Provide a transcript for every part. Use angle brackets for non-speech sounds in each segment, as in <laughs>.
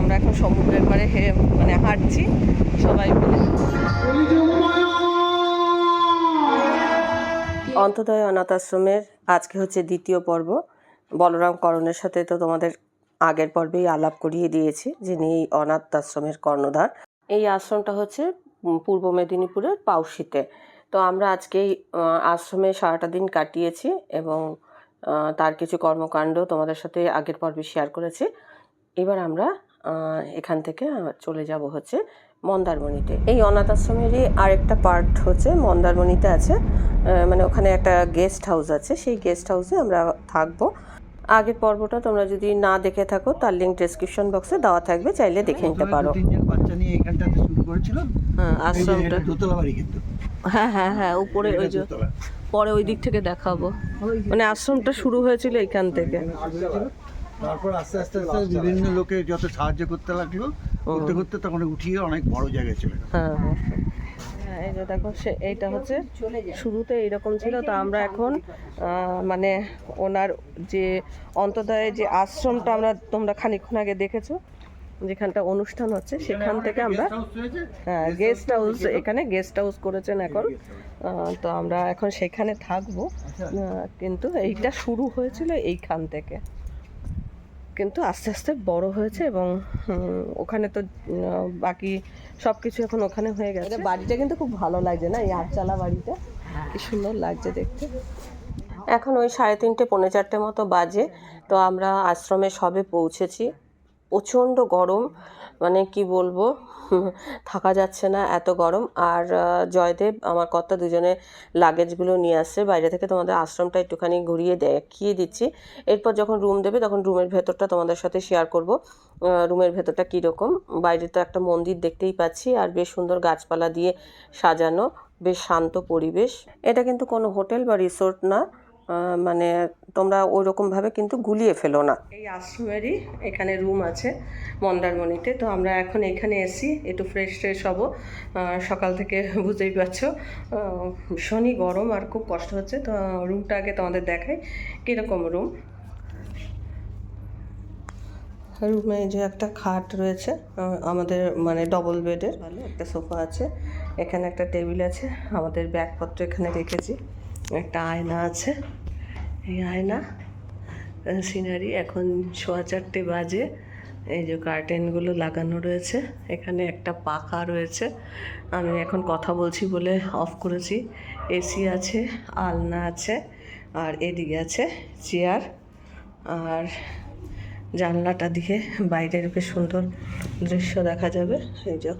আমরা এখন সমুদ্রের পাড়ে মানে হাঁটছি, সবাই মিলে। অন্তদয় অনাথ আশ্রমের আজকে হচ্ছে দ্বিতীয় পর্ব। বলরাম করণের সাথে তো তোমাদের আগের পর্বেই আলাপ করিয়ে দিয়েছি, যিনি এই অনাথ আশ্রমের কর্ণধার। এই আশ্রমটা হচ্ছে পূর্ব মেদিনীপুরের পাউশিতে। তো আমরা আজকে এই আশ্রমে সারাটা দিন কাটিয়েছি এবং তার কিছু কর্মকাণ্ড তোমাদের সাথে আগের পর্বে শেয়ার করেছি। এবার আমরা এখান থেকে চলে যাব হচ্ছে মন্দারমণিতে। এই অনাথ আশ্রমেরই আরেকটা পার্ট হচ্ছে মন্দারমণিতে আছে। মানে ওখানে একটা গেস্ট হাউস আছে। সেই গেস্ট হাউসে আমরা থাকব। আগের পর্বটা তোমরা যদি না দেখে থাকো তার লিঙ্ক ডেসক্রিপশন বক্সে দেওয়া থাকবে। চাইলে দেখে নিতে পারো। বাচ্চা নিয়ে এখানটাতে শুরু করেছিল। হ্যাঁ আশ্রমটা। দোতলা বাড়ি কিন্তু। হ্যাঁ হ্যাঁ হ্যাঁ উপরে ওই যে পরে ওই দিক থেকে দেখাবো। মানে আশ্রমটা শুরু হয়েছিল এখান থেকে। তারপর আস্তে আস্তে আস্তে বিভিন্ন লোকে যত সাহায্য করতে লাগল করতে করতে তখন উঠিয়ে অনেক বড় জায়গায় চলে গেল। হ্যাঁ হ্যাঁ। হ্যাঁ এই যে দেখো সে এইটা হচ্ছে শুরুতে এইরকম ছিল তো আমরা এখন মানে ওনার যে অন্তদয়ের যে আশ্রমটা আমরা তোমরা খানিকক্ষণ আগে দেখেছ যেখানটা অনুষ্ঠান হচ্ছে সেখান থেকে আমরা হ্যাঁ গেস্ট হাউস এখানে গেস্ট হাউস করেছেন এখন। তো আমরা এখন সেখানে থাকব। কিন্তু এইটা শুরু হয়েছিল এইখান থেকে। কিন্তু আস্তে আস্তে বড় হয়েছে এবং ওখানে তো বাকি সব কিছু এখন ওখানে হয়ে গেছে। বাড়িটা কিন্তু খুব ভালো লাগছে না এই আটচালা বাড়িটা? কি সুন্দর লাগছে দেখতে। এখন ওই সাড়ে তিনটে পৌনে চারটে মতো বাজে তো আমরা আশ্রমে সবে পৌঁছেছি। প্রচণ্ড গরম মানে কি বলব থাকা যাচ্ছে না এত গরম। আর জয়দেব আমার কর্তা দুজনে লাগেজগুলো নিয়ে আসছে, বাইরে থেকে তোমাদের আশ্রমটা একটুখানি ঘুরিয়ে দেখিয়ে দিচ্ছি। এরপর যখন রুম দেবে তখন রুমের ভেতরটা তোমাদের সাথে শেয়ার করব। রুমের ভেতরটা কীরকম, বাইরে তো একটা মন্দির দেখতেই পাচ্ছি, আর বেশ সুন্দর গাছপালা দিয়ে সাজানো, বেশ শান্ত পরিবেশ। এটা কিন্তু কোনো হোটেল বা রিসোর্ট না মানে তোমরা ওই রকমভাবে কিন্তু গুলিয়ে ফেলো না। এই আশ্রমেরই এখানে রুম আছে মন্দারমণিতে। তো আমরা এখন এখানে এসি, একটু ফ্রেশ ফ্রেশ হব। সকাল থেকে <laughs> বুঝতেই পারছ। ভীষণই গরম আর খুব কষ্ট হচ্ছে। তো রুমটা আগে তোমাদের দেখাই। কীরকম রুম রুমে যে একটা খাট রয়েছে আমাদের মানে ডবল বেডের ভালো, একটা সোফা আছে। এখানে একটা টেবিল আছে। আমাদের ব্যাগপত্র এখানে রেখেছি। একটা আয়না আছে। এই আয়না সিনারি এখন সোয়া চারটে বাজে। এই যে কার্টেনগুলো লাগানো রয়েছে, এখানে একটা পাখা রয়েছে। আমি এখন কথা বলছি বলে অফ করেছি। এসি আছে, আলনা আছে, আর এদিকে আছে চেয়ার আর জানলাটা দিয়ে বাইরের বেশ সুন্দর দৃশ্য দেখা যাবে। এই যে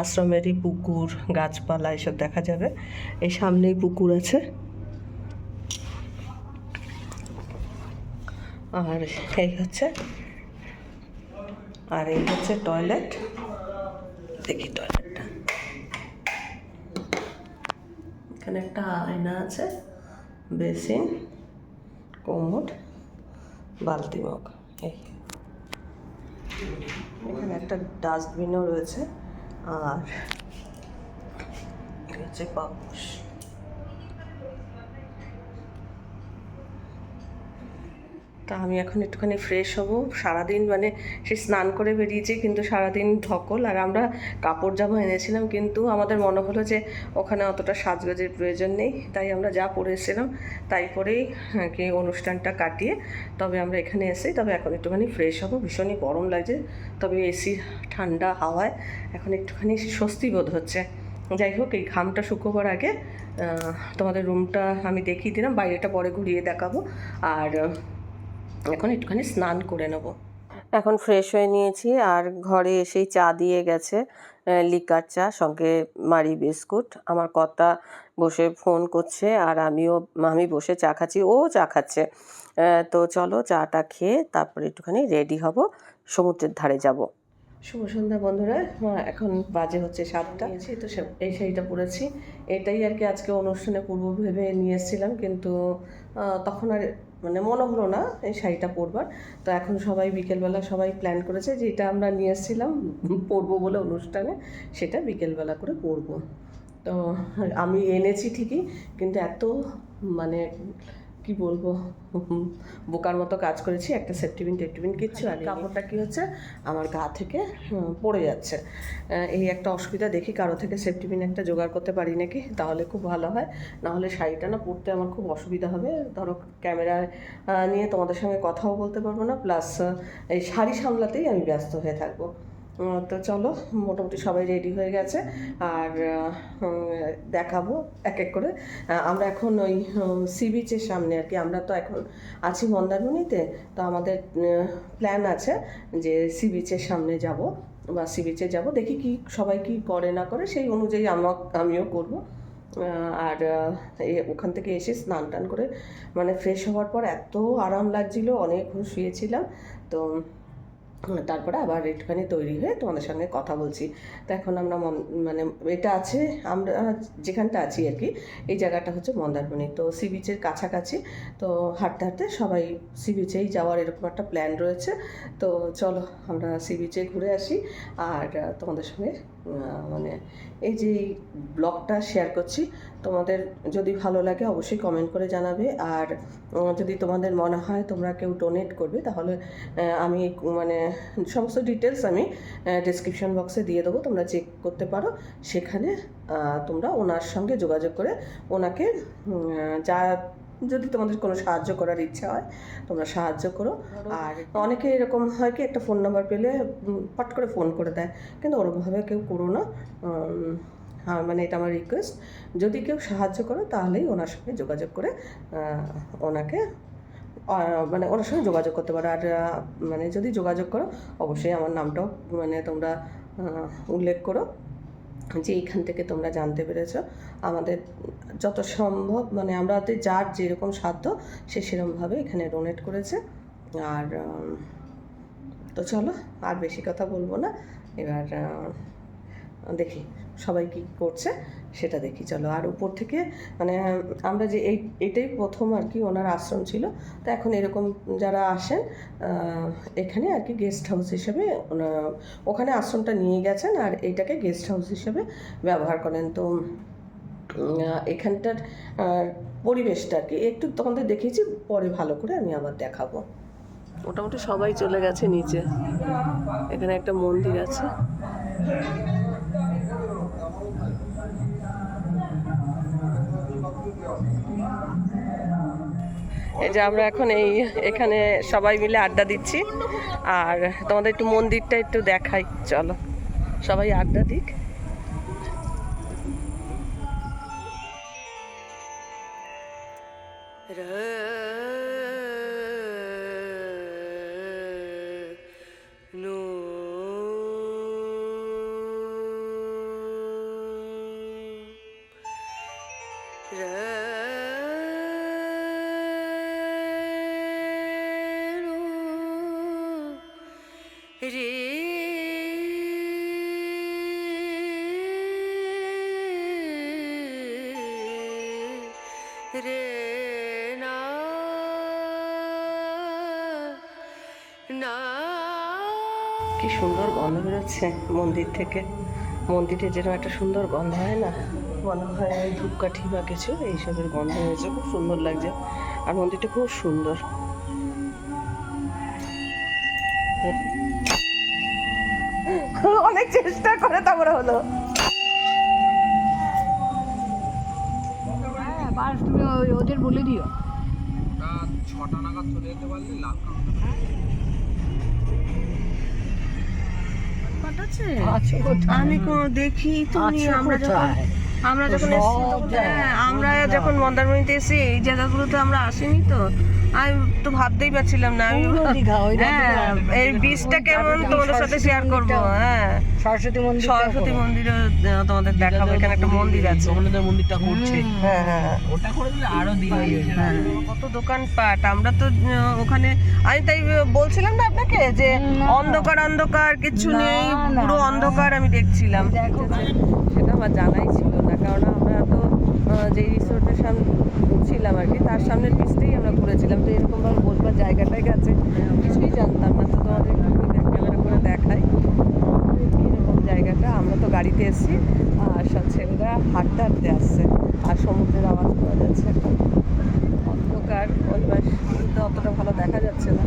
আশ্রমেরই পুকুর, গাছপালা, এসব দেখা যাবে। এই সামনেই পুকুর আছে। আর এই হচ্ছে, আর এই হচ্ছে টয়লেট দেখি টয়লেটটা এখানে একটা আয়না আছে, বেসিন কোমোড বালতি মগ, এই। এখানে একটা ডাস্টবিনও রয়েছে, আর হচ্ছে পাপোশ। তা আমি এখন একটুখানি ফ্রেশ হব। সারাদিন মানে সে স্নান করে বেরিয়েছি, কিন্তু সারাদিন ধকল। আর আমরা কাপড় জামা এনেছিলাম, কিন্তু আমাদের মনে হলো যে ওখানে অতটা সাজগোজের প্রয়োজন নেই। তাই আমরা যা পরে এসেছিলাম, তাই পরেই কি অনুষ্ঠানটা কাটিয়ে তবে আমরা এখানে এসে তবে এখন একটুখানি ফ্রেশ হব। ভীষণই গরম লাগছে, তবে এসি ঠান্ডা হাওয়ায় এখন একটুখানি স্বস্তি বোধ হচ্ছে। যাই হোক, এই ঘামটা শুকোবার আগে তোমাদের রুমটা আমি দেখিয়ে দিলাম, বাইরেটা পরে ঘুরিয়ে দেখাবো। আর এখন একটুখানি স্নান করে নেব। এখন ফ্রেশ হয়ে নিয়েছি আর ঘরে এসেই চা দিয়ে গেছে লিকার চা সঙ্গে মারি বিস্কুট। আমার কর্তা বসে ফোন করছে আর আমিও আমি বসে চা খাচ্ছি ও চা খাচ্ছে। তো চলো চাটা খেয়ে তারপরে একটুখানি রেডি হব সমুদ্রের ধারে যাব। শুভ সন্ধ্যা বন্ধুরা হ্যাঁ, এখন বাজে হচ্ছে সাতটা। তো সে- এই শাড়িটা পরেছি। এটাই আর কি আজকে অনুষ্ঠানে পূর্ব ভেবে নিয়ে এসেছিলাম কিন্তু তখন আর মানে মনে হলো না এই শাড়িটা পরবার। তো এখন সবাই বিকেলবেলা সবাই প্ল্যান করেছে যেটা আমরা নিয়ে এসেছিলাম, পরবো বলে অনুষ্ঠানে, সেটা বিকেলবেলা করে পরবো। তো আমি এনেছি ঠিকই, কিন্তু এত মানে কি বলব? বোকার মতো কাজ করেছি একটা সেফটিবিন টেফটিবিন কিচ্ছু আর কাপড়টা কি হচ্ছে? আমার গা থেকে পড়ে যাচ্ছে। এই একটা অসুবিধা দেখি কারও থেকে সেফটিবিন একটা জোগাড় করতে পারি নাকি? তাহলে খুব ভালো হয়। নাহলে শাড়িটা না পরতে আমার খুব অসুবিধা হবে। ধরো ক্যামেরা নিয়ে তোমাদের সঙ্গে কথাও বলতে পারব না। প্লাস এই শাড়ি সামলাতেই আমি ব্যস্ত হয়ে থাকব। তো চলো, মোটামুটি সবাই রেডি হয়ে গেছে। আর দেখাবো এক এক করে। আমরা এখন ওই সি বিচের সামনে আর কি। আমরা তো এখন আছি মন্দারমণিতে। তো আমাদের প্ল্যান আছে যে সি বিচের সামনে যাব বা সি বিচে যাব। দেখি কি, সবাই কি করে না করে, সেই অনুযায়ী আমা, আমিও করব। আর ওখান থেকে এসে স্নান টান করে মানে ফ্রেশ হওয়ার পর এত আরাম লাগছিল অনেকক্ষণ শুয়েছিলাম। তো তারপরে আবার একটুখানি তৈরি হয়ে তোমাদের সঙ্গে কথা বলছি। তো এখন আমরা মন- এটা আছে, আমরা যেখানটা আছি আর কি, এই জায়গাটা হচ্ছে মন্দারমণি। তো সি বিচের কাছাকাছি, তো হাঁটতে হাঁটতে সবাই সি বিচেই যাওয়ার এরকম একটা প্ল্যান রয়েছে। তো চলো আমরা সি বিচে ঘুরে আসি, আর তোমাদের সঙ্গে মানে এই যে ব্লগটা শেয়ার করছি, তোমাদের যদি ভালো লাগে অবশ্যই কমেন্ট করে জানাবে। আর যদি তোমাদের মনে হয় তোমরা কেউ ডোনেট করবে, তাহলে আমি মানে সমস্ত ডিটেলস আমি ডিসক্রিপশন বক্সে দিয়ে দেবো, তোমরা চেক করতে পারো। সেখানে তোমরা ওনার সঙ্গে যোগাযোগ করে ওনাকে যা যদি তোমাদের কোনো সাহায্য করার ইচ্ছা হয় তোমরা সাহায্য করো। আর অনেকে এরকম হয় কি একটা ফোন নাম্বার পেলে পট করে ফোন করে দেয়। কিন্তু ওরকমভাবে কেউ করো না। হ্যাঁ মানে এটা আমার রিকোয়েস্ট যদি কেউ সাহায্য করো তাহলেই ওনার সঙ্গে যোগাযোগ করে ওনাকে মানে ওনার সঙ্গে যোগাযোগ করতে পারো। আর মানে যদি যোগাযোগ করো অবশ্যই আমার নামটাও মানে তোমরা উল্লেখ করো। যে এইখান থেকে তোমরা জানতে পেরেছ, আমাদের যত সম্ভব মানে আমাদের যার যেরকম সাধ্য, সে সেরকমভাবে এখানে ডোনেট করেছে। আর তো চলো, আর বেশি কথা বলব না। এবার দেখি সবাই কি করছে। সেটা দেখি, চলো। আর উপর থেকে মানে আমরা যে এই, এটাই প্রথম আর কি ওনার আশ্রম ছিল। তো এখন এরকম যারা আসেন এখানে আর কি গেস্ট হাউস হিসেবে ওখানে আশ্রমটা নিয়ে গেছেন আর এটাকে গেস্ট হাউস হিসেবে ব্যবহার করেন। তো এখানটার পরিবেশটা আর কি, একটু তোমাদের দেখেছি পরে ভালো করে আমি আবার দেখাবো। মোটামুটি সবাই চলে গেছে নিচে। এখানে একটা মন্দির আছে। এই যে আমরা এখন এই এখানে সবাই মিলে আড্ডা দিচ্ছি। আর তোমাদের একটু মন্দিরটা একটু দেখাই, চলো। সবাই আড্ডা দিক। রে না। না। কি সুন্দর গন্ধ বেরোচ্ছে মন্দির থেকে। মন্দিরে যেরকম একটা সুন্দর গন্ধ হয় না? মনে হয় ধূপকাঠি বা কিছু, এইসবের গন্ধ হয়েছে। খুব সুন্দর লাগছে। আর মন্দিরটা খুব সুন্দর। অনেক চেষ্টা করে তারপরে হলো। হ্যাঁ বাস তুমি ওদের বলে দিও। ছটা নাগাদ চলে যেতে পারলে আমি দেখি তুমি আমরা যখন আমরা। হ্যাঁ, আমরা যখন মন্দারমণিতে এসে এই জায়গাগুলোতে আমরা আসিনি তো। আমি তো ভাবতেই পারছিলাম না আমি হ্যাঁ এই বীজটা কেমন তোমাদের সাথে শেয়ার করব। হ্যাঁ। সরস্বতী মন্দির সরস্বতী মন্দিরে তোমাদের দেখাবো এখানে একটা মন্দির আছে। জগন্নাথের মন্দিরটা করছে। হ্যাঁ হ্যাঁ ওটা করে দিলে আরও হয়ে যাবে। হ্যাঁ, কত দোকানপাট আমরা তো ওখানে আমি তাই বলছিলাম না আপনাকে যে অন্ধকার অন্ধকার কিছু নেই পুরো অন্ধকার আমি দেখছিলাম। সেটা আমার জানাই ছিল না কারণ আমরা তো যেই রিসোর্টের সামনে ছিলাম আর কি। তার সামনের পিসটাই আমরা ঘুরেছিলাম। তো এরকম ভাবে বসবার জায়গাটাই গেছে কিছুই জানতাম না। তো তোমাদের ক্যামেরা করে দেখাই। এরকম জায়গাটা। আমরা তো গাড়িতে এসেছি। আর সব ছেলেরা হাঁটতে হাঁটতে আসছে। আর সমুদ্রের আওয়াজ পাওয়া যাচ্ছে। অন্ধকার ওই বাস কিন্তু অতটা ভালো দেখা যাচ্ছে না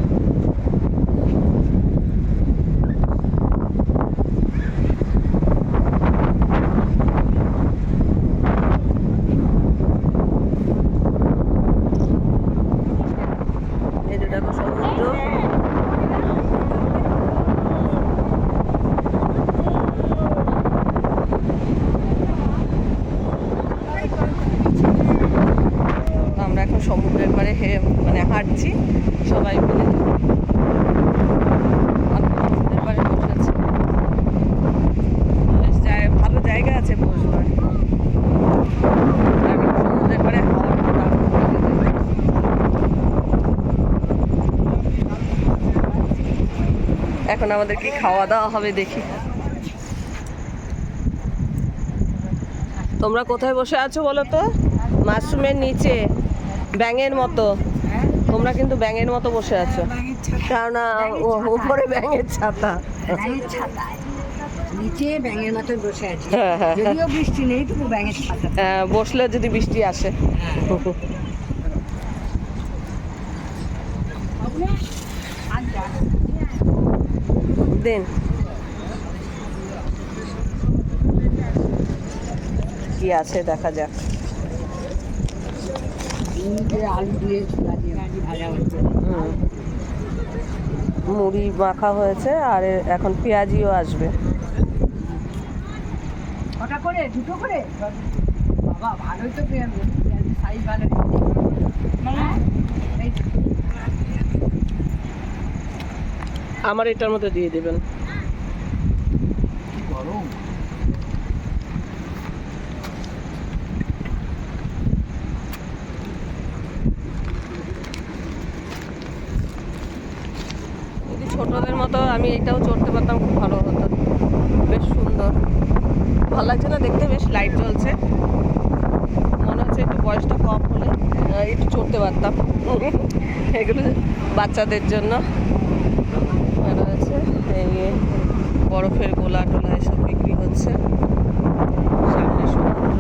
এই যে দেখো সমুদ্র তো আমরা এখন সমুদ্রের পাড়ে হে মানে হাঁটছি সবাই মিলে আর সমুদ্রের পাড়ে বসে আছি বেশ জায়- ভালো জায়গা আছে বসবার আর সমুদ্রের পাড়ে হাওয়াটা দারুণ লাগে। এখন আমাদের কি খাওয়া দাওয়া হবে দেখি। তোমরা কোথায় বসে আছো বলো তো? মাশরুমের নিচে ব্যাঙের মতো। তোমরা কিন্তু ব্যাঙের মতো বসে আছো। কারণ ও- উপরে ব্যাঙের ছাতা। নিচে ব্যাঙের মতো বসে আছে। হ্যাঁ, হ্যাঁ, হ্যাঁ। যদিও বৃষ্টি নেই তবু ব্যাঙের ছাতা। বসলে যদি বৃষ্টি আসে। দিন। কি আছে দেখা যাক। মুড়ি মাখা হয়েছে আর এখন পেঁয়াজিও আসবে। কটা করে? দুটো করে? বাবা ভালোই তো পেঁয়াজ সাইজ ভালো। হ্যাঁ, তো। আমার এটার মধ্যে দিয়ে দেবেন। যদি ছোটদের মতো আমি এটাও চড়তে পারতাম খুব ভালো হতো। বেশ সুন্দর। ভালো লাগছে না দেখতে? বেশ লাইট জ্বলছে মনে হচ্ছে একটু বয়সটা কম হলে একটু চড়তে পারতাম। এগুলো বাচ্চাদের জন্য আর রয়েছে এই বরফের গোলা টোলা এসব বিক্রি হচ্ছে। সামনে সমুদ্র।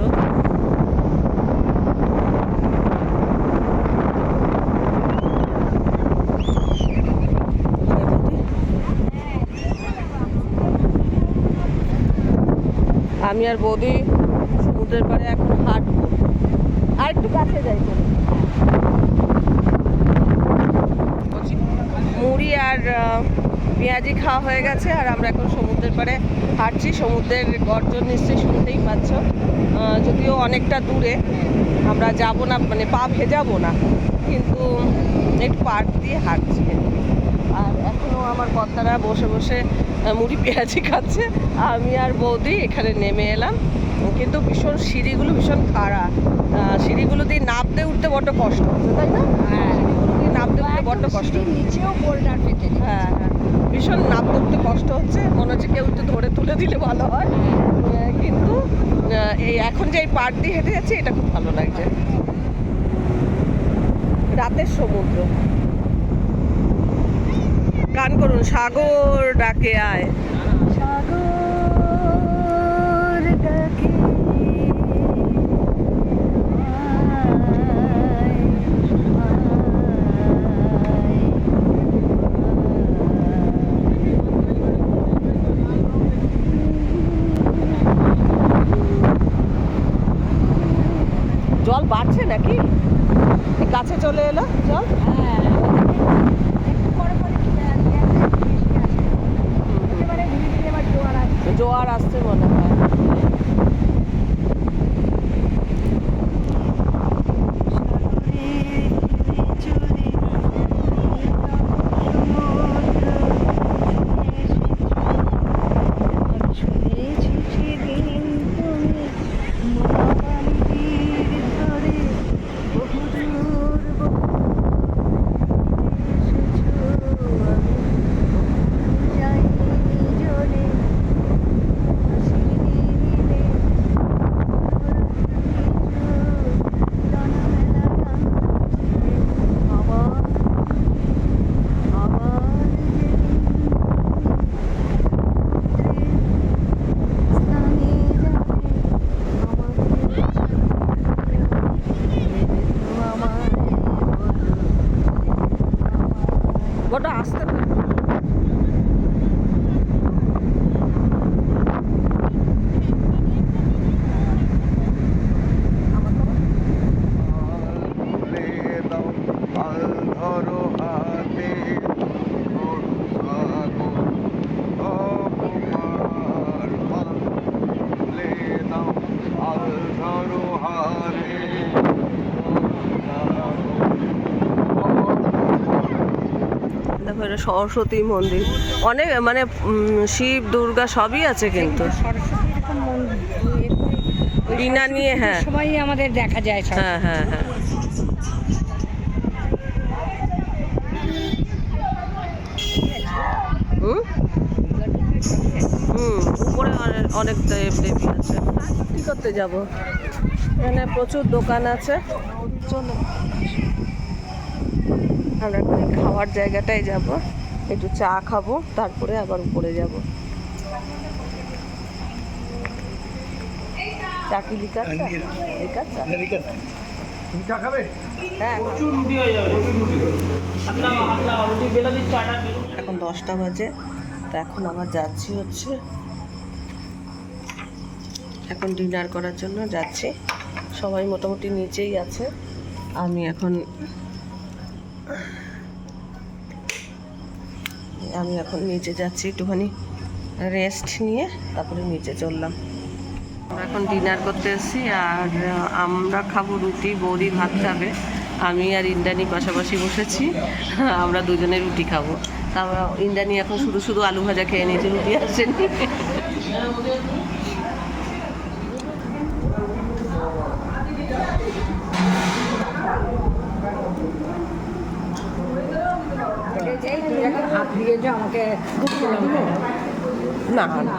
আমি আর বৌদি সমুদ্রের পাড়ে এখন হাঁটবো। আর একটু কাছে যাই। মুড়ি আর পেঁয়াজি খাওয়া হয়ে গেছে আর আমরা এখন সমুদ্রের পাড়ে হাঁটছি। সমুদ্রের গর্জন নিশ্চয়ই শুনতেই পাচ্ছ। যদিও অনেকটা দূরে আমরা যাব না মানে পা ভেজাবো না কিন্তু একটু পাড় দিয়ে হাঁটছি। আর এখনও আমার কর্তারা বসে বসে মুড়ি পেঁয়াজি খাচ্ছে। আমি আর বৌদি এখানে নেমে এলাম। কিন্তু ভীষণ সিঁড়িগুলো ভীষণ খাড়া। সিঁড়িগুলো দিয়ে নামতে উঠতে বড্ড কষ্ট হচ্ছে তাই না? হ্যাঁ। সিঁড়িগুলো দিয়ে নামতে উঠতে বড্ড কষ্ট নিচেও বোল্ডার পেতে হ্যাঁ হ্যাঁ। ভীষণ নাম করতে কষ্ট হচ্ছে, মনে হচ্ছে কেউ একটু ধরে তুলে দিলে ভালো হয়। কিন্তু এই এখন যে এই পার্ক দিয়ে হেঁটে যাচ্ছি, এটা খুব ভালো লাগছে। রাতের সমুদ্র। গান করুন, সাগর ডাকে আয়। এটা সরস্বতী মন্দির। অনেক মানে শিব দুর্গা সবই আছে কিন্তু। বিনা নিয়ে হ্যাঁ। সবাই আমাদের দেখা যায় হ্যাঁ হ্যাঁ হ্যাঁ। হুম? উপরে অনেক অনেক দেব দেবী আছে কী করতে যাব? এখানে প্রচুর দোকান আছে। চলো আমরা এখন এই খাওয়ার জায়গাটায় যাব। একটু চা খাব তারপরে আবার উপরে যাব। চা কি লিকার চা? লিকার চা। চা? খাবে? হ্যাঁ এখন দশটা বাজে। তো এখন আবার যাচ্ছি হচ্ছে এখন ডিনার করার জন্য যাচ্ছি। সবাই মোটামুটি নিচেই আছে। আমি এখন আমি এখন নিচে যাচ্ছি একটুখানি রেস্ট নিয়ে, তারপরে নিচে চললাম। এখন ডিনার করতে এসেছি আর আমরা খাব রুটি, বৌদি ভাত খাবে, আমি আর ইন্দ্রাণী পাশাপাশি বসেছি, আমরা দুজনে রুটি খাব। তারপর ইন্দ্রাণী এখন শুধু শুধু আলু ভাজা খেয়ে নিয়েছে, রুটি আসেনি হাত দিয়ে যে আমাকে না না।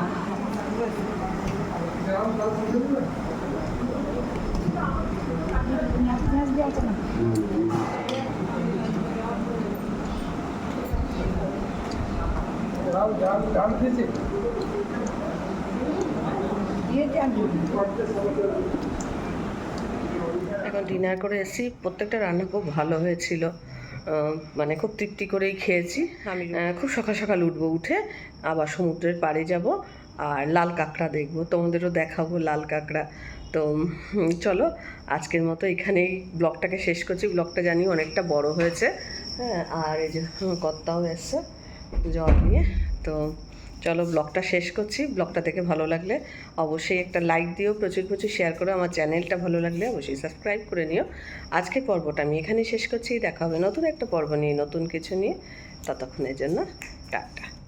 এখন ডিনার করে এসেছি। প্রত্যেকটা রান্না খুব ভালো হয়েছিল। মানে খুব তৃপ্তি করেই খেয়েছি। আমি খুব সকাল সকাল উঠবো উঠে আবার সমুদ্রের পাড়ে যাব আর লাল কাঁকড়া দেখব। তোমাদেরও দেখাবো লাল কাঁকড়া। তো চলো আজকের মতো এখানেই ব্লগটাকে শেষ করছি। ব্লগটা জানি অনেকটা বড় হয়েছে। হ্যাঁ আর এই যে কর্তাও এসছে জল নিয়ে। তো চলো ব্লগটা শেষ করছি। ব্লগটা দেখে ভালো লাগলে অবশ্যই একটা লাইক দিও, প্রচুর প্রচুর শেয়ার করো, আমার চ্যানেলটা ভালো লাগলে অবশ্যই সাবস্ক্রাইব করে নিও। আজকের পর্বটা আমি এখানেই শেষ করছি, দেখা হবে নতুন একটা পর্ব নিয়ে, নতুন কিছু নিয়ে। ততক্ষণের জন্য টাটা।